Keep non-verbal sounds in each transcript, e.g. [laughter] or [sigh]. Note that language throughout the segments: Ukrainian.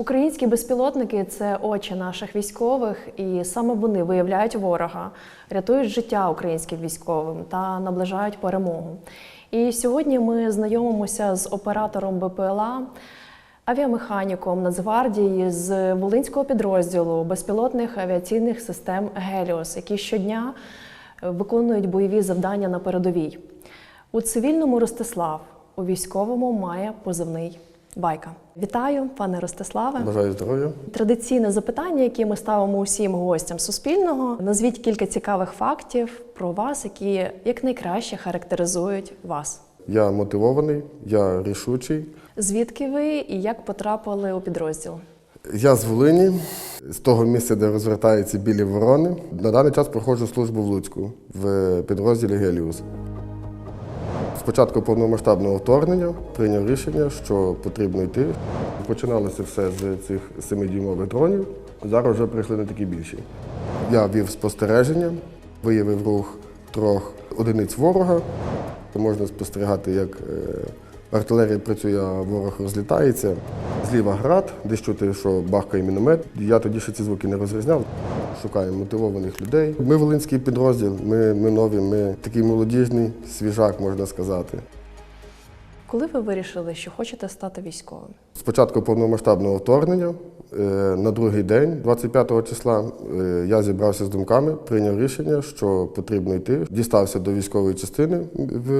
Українські безпілотники це очі наших військових, і саме вони виявляють ворога, рятують життя українським військовим та наближають перемогу. І сьогодні ми знайомимося з оператором БПЛА, авіамеханіком Нацгвардії з Волинського підрозділу безпілотних авіаційних систем Геліос, які щодня е, виконують бойові завдання на передовій. У цивільному Ростислав, у військовому має позивний Байка. Вітаю, пане Ростиславе. Бажаю здоров'я. Традиційне запитання, яке ми ставимо усім гостям Суспільного. Назвіть кілька цікавих фактів про вас, які якнайкраще характеризують вас. Я мотивований, я рішучий. Звідки ви і як потрапили у підрозділ? Я з Волині, з того місця, де розвертаються білі ворони. На даний час проходжу службу в Луцьку в підрозділі Геліус. Спочатку повномасштабного вторгнення прийняв рішення, що потрібно йти. Починалося все з цих 7-дюймових дронів. Зараз вже прийшли на такі більші. Я вів спостереження, виявив рух трьох одиниць ворога. Можна спостерігати, як е, артилерія працює, а ворог розлітається. Зліва град, десь чути, що бахкає міномет. Я тоді ще ці звуки не розрізняв. Шукаємо мотивованих людей. Ми волинський підрозділ, ми, ми нові, ми такий молодіжний свіжак, можна сказати. Коли ви вирішили, що хочете стати військовим? Спочатку повномасштабного вторгнення, е, на другий день, 25 числа, е, я зібрався з думками, прийняв рішення, що потрібно йти. Дістався до військової частини в,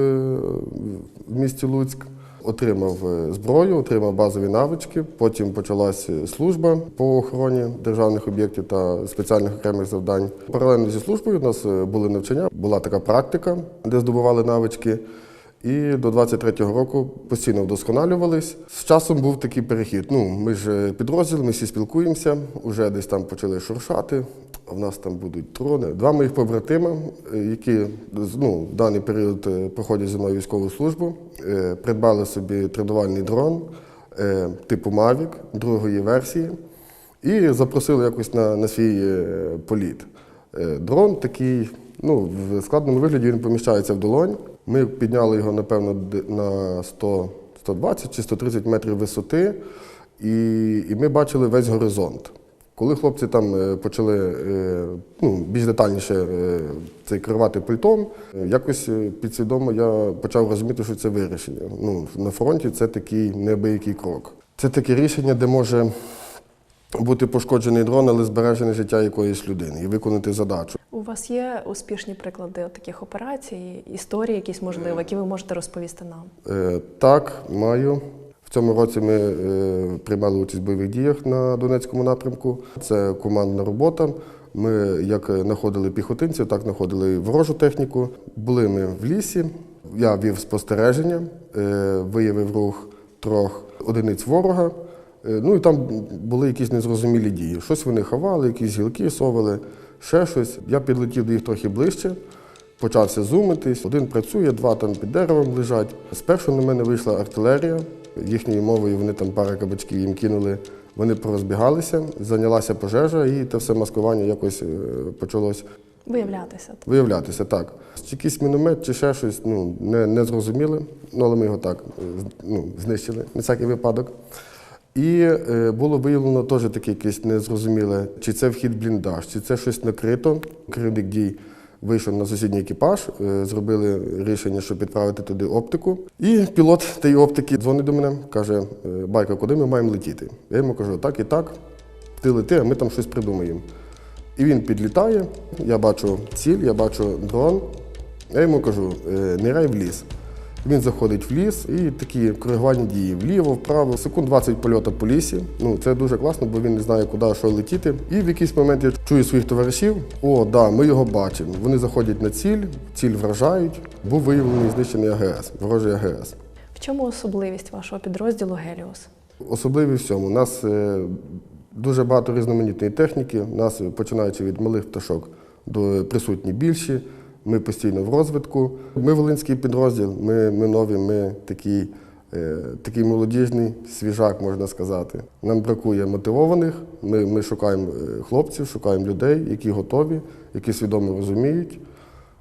в місті Луцьк, отримав е, зброю, отримав базові навички. Потім почалася служба по охороні державних об'єктів та спеціальних окремих завдань. Паралельно зі службою у нас е, були навчання, була така практика, де здобували навички. І до 23-го року постійно вдосконалювались. З часом був такий перехід. Ну, ми ж підрозділ, ми всі спілкуємося, вже десь там почали шуршати. В нас там будуть трони. Два моїх побратима, е, які ну, в даний період е, проходять зі мною військову службу, е, придбали собі тренувальний дрон типу Mavic другої версії і запросили якось на, на свій політ. Дрон такий, ну, в складному вигляді він поміщається в долонь. Ми підняли його, напевно, на 100, 120 чи 130 метрів висоти, і, і ми бачили весь горизонт. Коли хлопці там е, почали е, ну, більш детальніше е, цей керувати пультом, якось підсвідомо я почав розуміти, що це вирішення. Ну, на фронті це такий неабиякий крок. Це таке рішення, де може бути пошкоджений дрон, але збережене життя якоїсь людини і виконати задачу. У вас є успішні приклади таких операцій, історії якісь можливо, які ви можете розповісти нам? Е, Так, маю. Цьому році ми е, приймали участь в бойових діях на Донецькому напрямку. Це командна робота. Ми як знаходили піхотинців, так знаходили ворожу техніку. Були ми в лісі. Я вів спостереження, е, виявив рух трьох одиниць ворога. Е, Ну і там були якісь незрозумілі дії. Щось вони ховали, якісь гілки совали, ще щось. Я підлетів до їх трохи ближче. Почався зумитись. Один працює, два там під деревом лежать. Спершу на мене вийшла артилерія. Їхньою мовою вони там пара кабачків їм кинули. Вони порозбігалися, зайнялася пожежа, і те все маскування якось е, почалось Виявлятися. виявлятися. Так. Якийсь міномет, чи ще щось, ну, не, не зрозуміли. Ну, але ми його так е, ну, знищили на всякий випадок. І е, було виявлено теж таке якесь незрозуміле, чи це вхід бліндаж, чи це щось накрито. Керівник дій вийшов на сусідній екіпаж, е, зробили рішення, щоб відправити туди оптику. І пілот тієї оптики дзвонить до мене, каже: е, Байка, куди ми маємо летіти? Я йому кажу, так і так, ти лети, а ми там щось придумаємо. І він підлітає, я бачу ціль, я бачу дрон. Я йому кажу, не ниряй в ліс. Він заходить в ліс і такі коригування дії вліво, вправо, секунд 20 польоту по лісі. Ну це дуже класно, бо він не знає, куди що летіти. І в якийсь момент я чую своїх товаришів: о, да, ми його бачимо. Вони заходять на ціль, ціль вражають. Був виявлений знищений АГС, ворожий АГС. В чому особливість вашого підрозділу Геліос? Особливі в цьому. У нас е, дуже багато різноманітної техніки. У нас, починаючи від малих пташок до присутні більші. Ми постійно в розвитку. Ми волинський підрозділ, ми, ми нові, ми такий, е, такий молодіжний свіжак, можна сказати. Нам бракує мотивованих. Ми, ми шукаємо е, хлопців, шукаємо людей, які готові, які свідомо розуміють.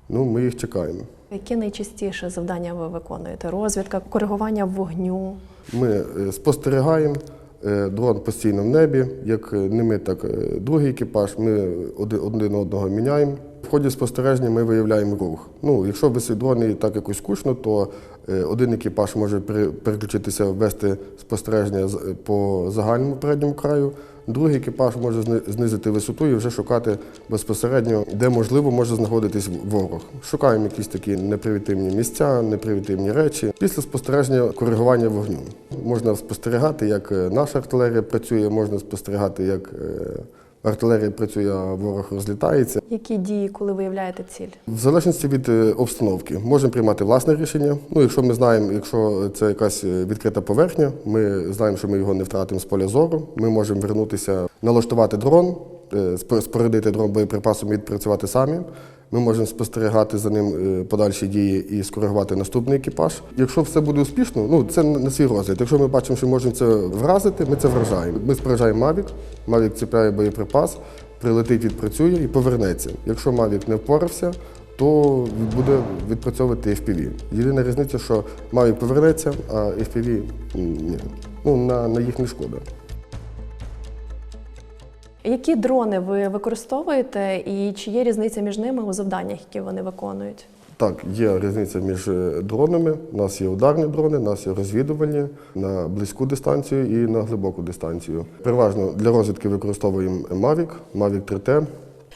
Ну, ми їх чекаємо. Які найчастіше завдання ви виконуєте? Розвідка, коригування вогню? Ми е, спостерігаємо, Дрон постійно в небі, як е, не ми, так е, другий екіпаж. Ми один, одного міняємо. В ході спостереження ми виявляємо рух. Ну, якщо висить дрон і так якось скучно, то е, один екіпаж може пере- переключитися, вести спостереження по загальному передньому краю. Другий екіпаж може знизити висоту і вже шукати безпосередньо, де можливо може знаходитись ворог. Шукаємо якісь такі непривітимні місця, непривітимні речі. Після спостереження коригування вогню. Можна спостерігати, як е, наша артилерія працює, можна спостерігати, як е, артилерія працює, а ворог розлітається. Які дії, коли виявляєте ціль? В залежності від е, обстановки можемо приймати власне рішення. Ну, якщо ми знаємо, якщо це якась е, відкрита поверхня, ми знаємо, що ми його не втратимо з поля зору. Ми можемо вернутися, налаштувати дрон, е, спорядити дрон боєприпасом і відпрацювати самі. Ми можемо спостерігати за ним е, подальші дії і скоригувати наступний екіпаж. Якщо все буде успішно, ну це на свій розгляд. Якщо ми бачимо, що можемо це вразити, ми це вражаємо. Ми споряджаємо Mavic, Mavic ціпляє боєприпас, прилетить, відпрацює і повернеться. Якщо Mavic не впорався, то буде відпрацьовувати FPV. Єдина різниця, що Mavic повернеться, а FPV ні. Ну, на, на їх не шкода. Які дрони ви використовуєте і чи є різниця між ними у завданнях, які вони виконують? Так, є різниця між е, дронами. У нас є ударні дрони, у нас є розвідувальні на близьку дистанцію і на глибоку дистанцію. Переважно для розвідки використовуємо Mavic, Mavic 3T.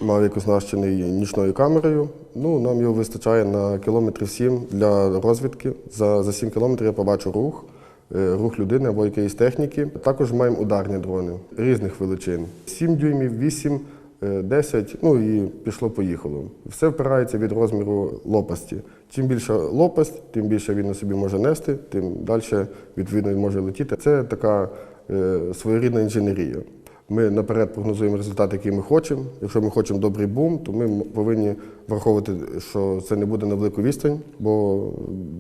Mavic оснащений нічною камерою. Ну, нам його вистачає на кілометрів 7 для розвідки. За, за 7 кілометрів я побачу рух, рух людини або якоїсь техніки. Також маємо ударні дрони різних величин. 7 дюймів, 8 е, 10, ну і пішло-поїхало. Все впирається від розміру лопасті. Чим більша лопасть, тим більше він на собі може нести, тим далі відповідно може летіти. Це така е, своєрідна інженерія. Ми наперед прогнозуємо результат, який ми хочемо. Якщо ми хочемо добрий бум, то ми повинні враховувати, що це не буде на велику відстань, бо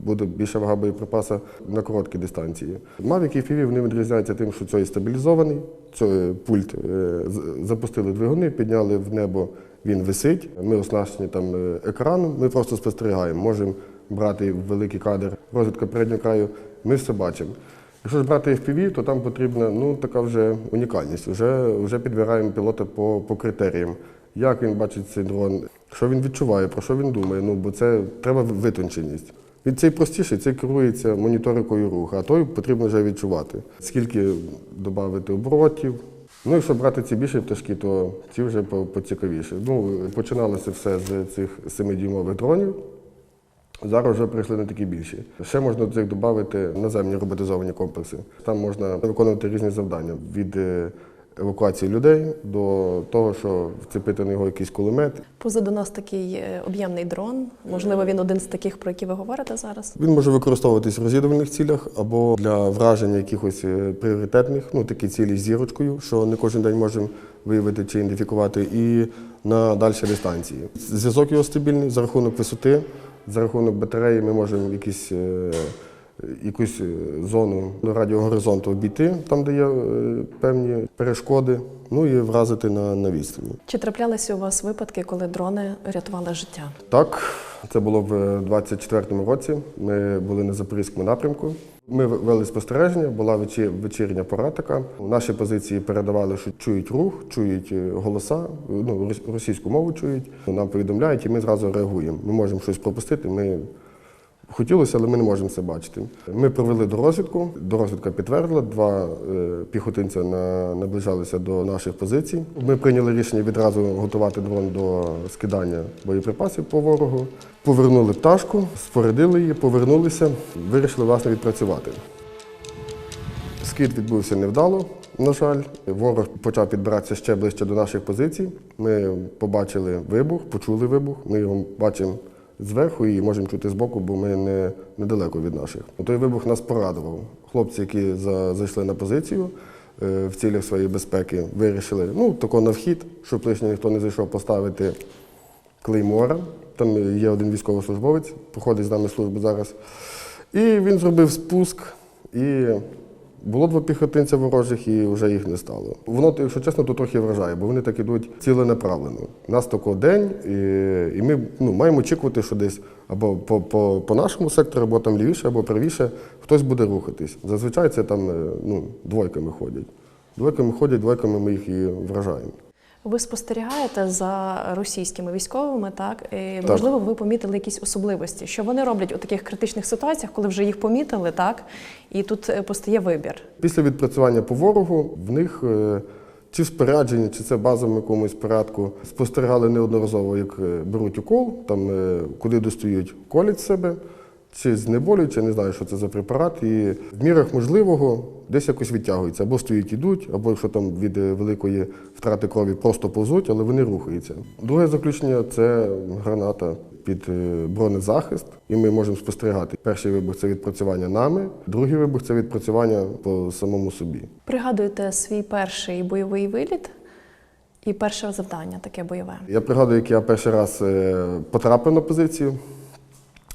буде більша вага боєприпаса на короткій дистанції. Mavic і FPV вони відрізняються тим, що цей стабілізований, цей пульт е, запустили двигуни, підняли в небо, він висить. Ми оснащені там е, екраном, ми просто спостерігаємо. Можемо брати великий кадр, розвідка переднього краю, ми все бачимо. Якщо ж брати FPV, то там потрібна ну, така вже унікальність. Вже, вже підбираємо пілота по, по критеріям. Як він бачить цей дрон, що він відчуває, про що він думає. Ну, бо це треба витонченість. Від цей простіший, цей керується моніторикою руху, а той потрібно вже відчувати. Скільки додати оборотів. Ну, якщо брати ці більші пташки, то ці вже по- поцікавіше. Ну, починалося все з цих 7-дюймових дронів. Зараз вже прийшли на такі більші. Ще можна до цих додати наземні роботизовані комплекси. Там можна виконувати різні завдання від е, евакуації людей до того, що вцепити на його якийсь кулемет. Позаду нас такий е, об'ємний дрон. Можливо, він один з таких, про які ви говорите зараз. Він може використовуватись в розвідувальних цілях або для враження якихось е, пріоритетних, ну такі цілі з зірочкою, що не кожен день можемо виявити чи ідентифікувати, і на дальші дистанції. Зв'язок його стабільний за рахунок висоти, за рахунок батареї ми можемо якісь. Е, Якусь е, зону радіогоризонту обійти, там, де є е, певні перешкоди, ну і вразити на, на відстані. Чи траплялися у вас випадки, коли дрони рятували життя? Так, це було в 24-му році. Ми були на Запорізькому напрямку. Ми вели спостереження, була вечір, вечірня пора така. Наші позиції передавали, що чують рух, чують е, голоса, ну, рос- російську мову чують. Нам повідомляють, і ми зразу реагуємо. Ми можемо щось пропустити. Ми Хотілося, але ми не можемо це бачити. Ми провели дорозвідку. Дорозвідка підтвердила, два е, піхотинця на, наближалися до наших позицій. Ми прийняли рішення відразу готувати дрон до скидання боєприпасів по ворогу. Повернули пташку, спорядили її, повернулися, вирішили власне відпрацювати. Скид відбувся невдало, на жаль. Ворог почав підбиратися ще ближче до наших позицій. Ми побачили вибух, почули вибух. Ми його бачимо зверху і можемо чути збоку, бо ми не недалеко від наших. Той вибух нас порадував. Хлопці, які за, зайшли на позицію е, в цілях своєї безпеки, вирішили ну, тако на вхід, щоб лишнє ніхто не зайшов поставити клеймора. Там є один військовослужбовець, проходить з нами службу зараз. І він зробив спуск і Було два піхотинця ворожих і вже їх не стало. Воно, якщо чесно, то трохи вражає, бо вони так ідуть ціленаправлено. Нас тако день, і, і ми ну, маємо очікувати, що десь або по, по, по нашому сектору, або там лівіше, або правіше хтось буде рухатись. Зазвичай це там е, ну, двойками ходять. Двойками ходять, двойками ми їх і вражаємо. Ви спостерігаєте за російськими військовими, так? І, Так. можливо, ви помітили якісь особливості, що вони роблять у таких критичних ситуаціях, коли вже їх помітили, так? І тут е, постає вибір. Після відпрацювання по ворогу в них е, чи в спорядженні, чи це базовому якомусь порядку, спостерігали неодноразово, як е, беруть укол, там е, куди достають, колять себе, чи знеболюють, чи не знаю, що це за препарат. І в мірах можливого десь якось відтягуються. Або стоять, ідуть, або якщо там від е, великої втрати крові просто повзуть, але вони рухаються. Друге заключення це граната під е, бронезахист, і ми можемо спостерігати. Перший вибух це відпрацювання нами, другий вибух це відпрацювання по самому собі. Пригадуєте свій перший бойовий виліт і перше завдання таке бойове. Я пригадую, як я перший раз е, потрапив на позицію.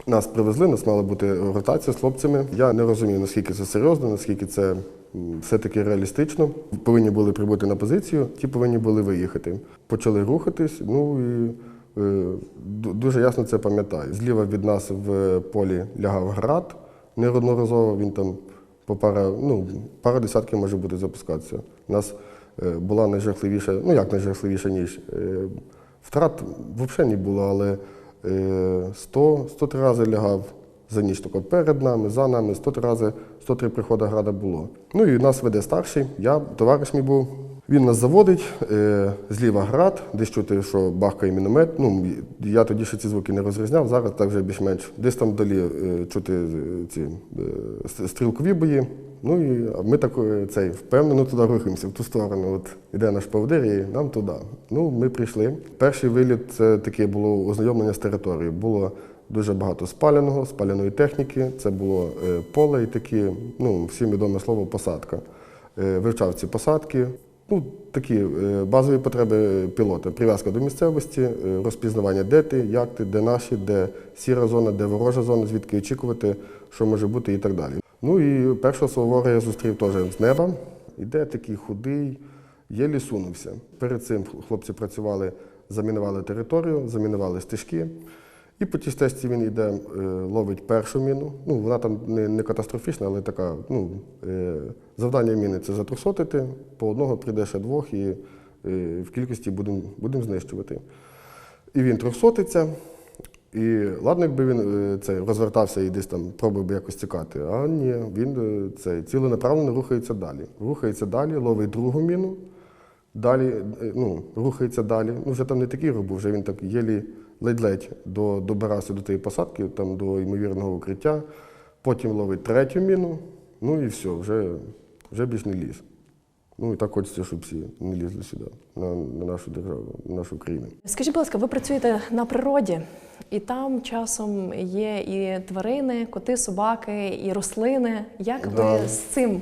Нас привезли, нас мала бути ротація з хлопцями. Я не розумію, наскільки це серйозно, наскільки це все-таки реалістично. Повинні були прибути на позицію, ті повинні були виїхати. Почали рухатись, ну і е, дуже ясно це пам'ятаю. Зліва від нас в полі лягав град неодноразово, він там по пара, ну, пара десятків може бути запускатися. У нас е, була найжахливіша, ну як найжахливіша ніч. Е, Втрат взагалі не було, але 100, 103 рази лягав за ніч тільки перед нами, за нами, 103 рази, 103 приходи града було. Ну і нас веде старший, я, товариш мій був. Він нас заводить, е, зліва град, десь чути, що бахкає міномет. Ну, я тоді ще ці звуки не розрізняв, зараз так вже більш-менш. Десь там далі е, чути е, ці стрілкові бої. Ну і ми так цей, впевнено туди рухаємося, в ту сторону. От іде наш поводир і нам туди. Ну, ми прийшли. Перший виліт це таке було ознайомлення з територією. Було дуже багато спаленого, спаленої техніки. Це було поле і такі, ну, всім відоме слово посадка. Вивчав ці посадки. Ну, такі е, базові потреби пілота. Прив'язка до місцевості, е, розпізнавання, де ти, як ти, де наші, де сіра зона, де ворожа зона, звідки очікувати, що може бути і так далі. Ну і першого свого ворога я зустрів теж з неба. Іде такий худий, єлі сунувся. Перед цим хлопці працювали, замінували територію, замінували стежки. І по тій стежці він йде, е, ловить першу міну. Ну, вона там не, не катастрофічна, але така. Ну, е, завдання міни це затрусотити, по одного прийде ще двох і е, в кількості будемо будем знищувати. І він трьохсотиться. І ладно, якби він це, розвертався і десь там пробував би якось тікати. А ні, він це, ціленаправленно рухається далі. Рухається далі, ловить другу міну, далі ну, рухається далі. Ну, вже там не такий робив, вже він так єлі ледь-ледь до, добирався до тієї посадки, там, до ймовірного укриття. Потім ловить третю міну, ну і все, вже, вже більш не ліз. Ну і так хочеться, щоб всі не лізли сюди, на, на нашу державу, на нашу країну. Скажіть, будь ласка, ви працюєте на природі, і там часом є і тварини, коти, собаки, і рослини. Як Да. ви з цим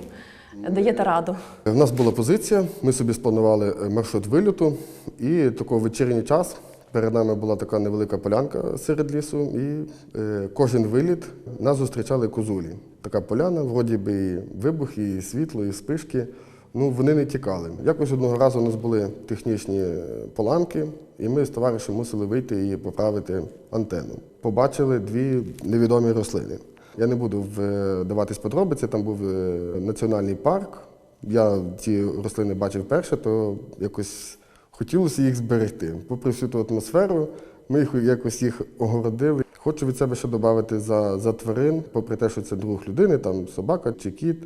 даєте раду? У нас була позиція, ми собі спланували маршрут вильоту, і такий вечірній час. Перед нами була така невелика полянка серед лісу, і е, кожен виліт нас зустрічали козулі. Така поляна, вроді би і вибух, і світло, і спишки. Ну, вони не тікали. Якось одного разу у нас були технічні е, поламки, і ми з товаришем мусили вийти і поправити антенну. Побачили дві невідомі рослини. Я не буду вдаватись подробиці, там був е, національний парк. Я ці рослини бачив перше, то якось хотілося їх зберегти. Попри всю ту атмосферу, ми їх якось їх огородили. Хочу від себе ще додати за, за тварин, попри те, що це друг людини, там собака чи кіт.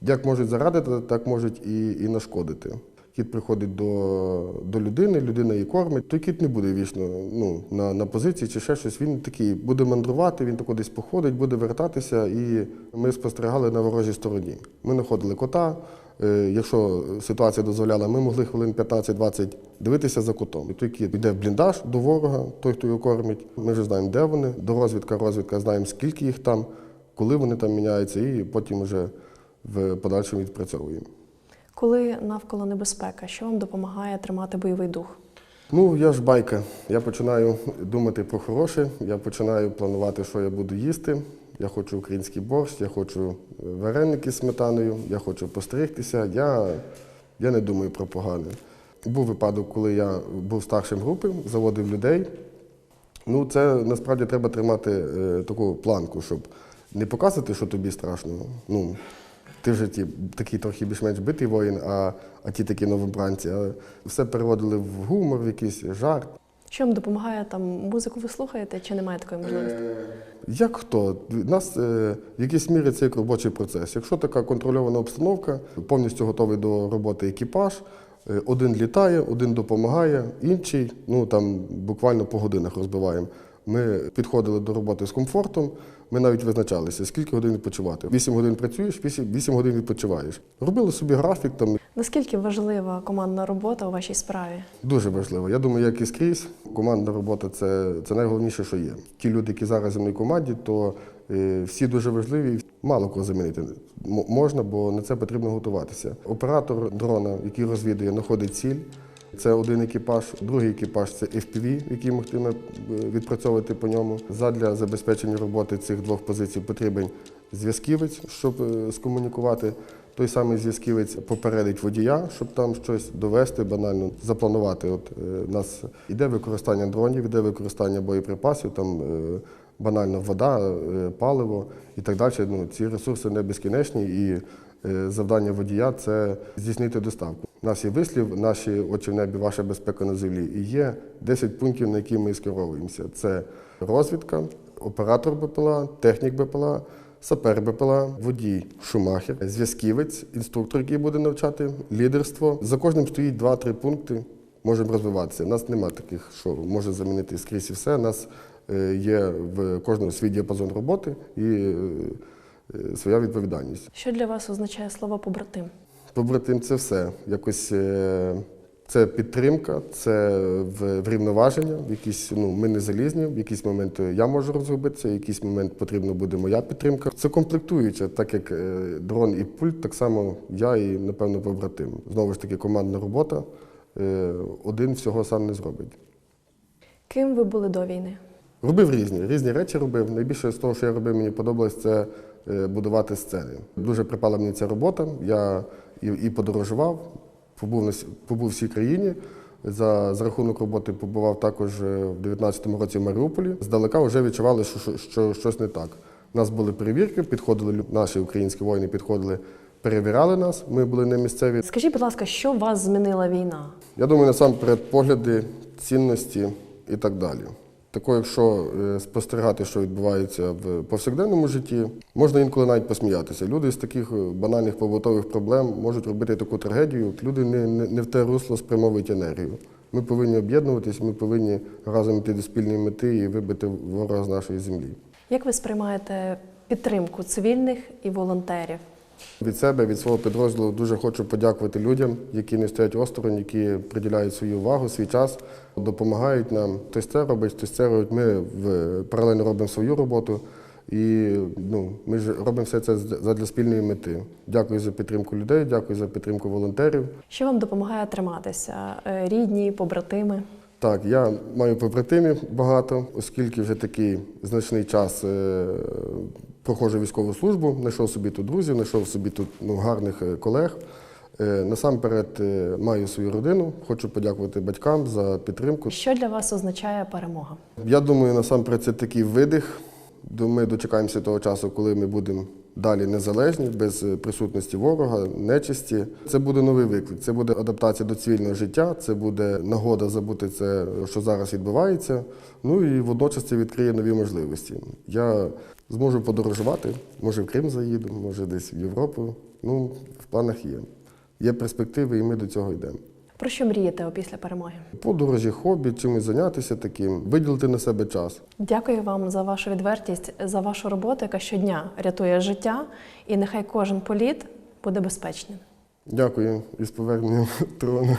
Як можуть зарадити, так можуть і, і нашкодити. Кіт приходить до, до людини, людина її кормить. Той кіт не буде вічно ну, на, на позиції чи ще щось. Він такий буде мандрувати, він тако десь походить, буде вертатися. І ми спостерігали на ворожій стороні. Ми знаходили кота. Е, Якщо ситуація дозволяла, ми могли хвилин 15-20 дивитися за кутом. І той кіт йде в бліндаж до ворога, той, хто його кормить. Ми вже знаємо, де вони. До розвідка, розвідка, знаємо, скільки їх там, коли вони там міняються, і потім вже в подальшому відпрацьовуємо. Коли навколо небезпека, що вам допомагає тримати бойовий дух? Ну, я ж байка. Я починаю думати про хороше, я починаю планувати, що я буду їсти. я хочу український борщ, я хочу е, вареники з сметаною, я хочу постригтися. Я, я не думаю про погане. Був випадок, коли я був старшим групи, заводив людей. Ну, це насправді треба тримати е, таку планку, щоб не показувати, що тобі страшно. Ну, ти вже ті, такий трохи більш-менш битий воїн, а, а ті такі новобранці. Все переводили в гумор, в якийсь жарт. Що вам допомагає там музику ви слухаєте, чи немає такої можливості? Як хто? У нас е, в якійсь мірі це як робочий процес. Якщо така контрольована обстановка, повністю готовий до роботи екіпаж, е, один літає, один допомагає, інший, ну там буквально по годинах розбиваємо. Ми підходили до роботи з комфортом, ми навіть визначалися, скільки годин відпочивати. 8 годин працюєш, 8, 8 годин відпочиваєш. Робили собі графік там Наскільки важлива командна робота у вашій справі? Дуже важливо. Я думаю, як і скрізь, командна робота це, це найголовніше, що є. Ті люди, які зараз зі мною в команді, то е, всі дуже важливі. Мало кого замінити можна, бо на це потрібно готуватися. Оператор дрона, який розвідує, знаходить ціль. Це один екіпаж, другий екіпаж це FPV, який могтиме відпрацьовувати по ньому. Задля забезпечення роботи цих двох позицій потрібен зв'язківець, щоб е, скомунікувати. Той самий зв'язківець попередить водія, щоб там щось довести, банально запланувати. От е, у нас іде використання дронів, іде використання боєприпасів, там е, банально вода, е, паливо і так далі. Ну, ці ресурси не безкінечні, і е, завдання водія це здійснити доставку. У нас є вислів, наші очі в небі, ваша безпека на землі. І є 10 пунктів, на які ми скеровуємося. Це розвідка, оператор БПЛА, технік БПЛА. Сапер БПЛА, водій Шумахер, зв'язківець, інструктор, який буде навчати, лідерство. За кожним стоїть 2-3 пункти, можемо розвиватися. У нас немає таких, що може замінити скрізь і все. У нас е, є в кожному свій діапазон роботи і е, е, своя відповідальність. Що для вас означає слово побратим? Побратим це все. Якось е, це підтримка, це врівноваження. В якісь, ну, ми не залізні, в якийсь момент я можу розгубитися, в якийсь момент потрібна буде моя підтримка. Це комплектуюче, так як е, дрон і пульт, так само я і, напевно, побратим. Знову ж таки, командна робота. Е, Один всього сам не зробить. Ким ви були до війни? Робив різні, різні речі робив. Найбільше з того, що я робив, мені подобалось, це е, будувати сцени. Дуже припала мені ця робота. Я і, і подорожував, побув на побув всій країні. За, за рахунок роботи побував також е, в 19-му році в Маріуполі. Здалека вже відчували, що, що, що щось не так. У нас були перевірки, підходили наші українські воїни, підходили, перевіряли нас. Ми були не місцеві. Скажіть, будь ласка, що вас змінила війна? Я думаю, насамперед погляди, цінності і так далі. Тако, якщо е, спостерігати, що відбувається в повсякденному житті, можна інколи навіть посміятися. Люди з таких е, банальних побутових проблем можуть робити таку трагедію. Люди не, не, не в те русло спрямовують енергію. Ми повинні об'єднуватись, ми повинні разом йти до спільної мети і вибити ворога з нашої землі. Як ви сприймаєте підтримку цивільних і волонтерів? Від себе, від свого підрозділу дуже хочу подякувати людям, які не стоять осторонь, які приділяють свою увагу, свій час, допомагають нам. Хтось це робить, хтось це робить. Ми паралельно робимо свою роботу. І ну, ми ж робимо все це задля спільної мети. Дякую за підтримку людей, дякую за підтримку волонтерів. Що вам допомагає триматися? Е, Рідні, побратими? Так, я маю побратимів багато, оскільки вже такий значний час е, проходжу військову службу, знайшов собі тут друзів, знайшов собі тут ну, гарних е, колег. Е, насамперед е, маю свою родину, хочу подякувати батькам за підтримку. Що для вас означає перемога? Я думаю, насамперед це такий видих. Ми дочекаємося того часу, коли ми будемо далі незалежні, без присутності ворога, нечисті. Це буде новий виклик. Це буде адаптація до цивільного життя, це буде нагода забути це, що зараз відбувається. Ну і водночас це відкриє нові можливості. Я зможу подорожувати, може в Крим заїду, може десь в Європу. Ну, в планах є. Є перспективи, і ми до цього йдемо. Про що мрієте після перемоги? Подорожі, хобі, чимось зайнятися таким, виділити на себе час. Дякую вам за вашу відвертість, за вашу роботу, яка щодня рятує життя, і нехай кожен політ буде безпечним. Дякую із поверненням [laughs] трона.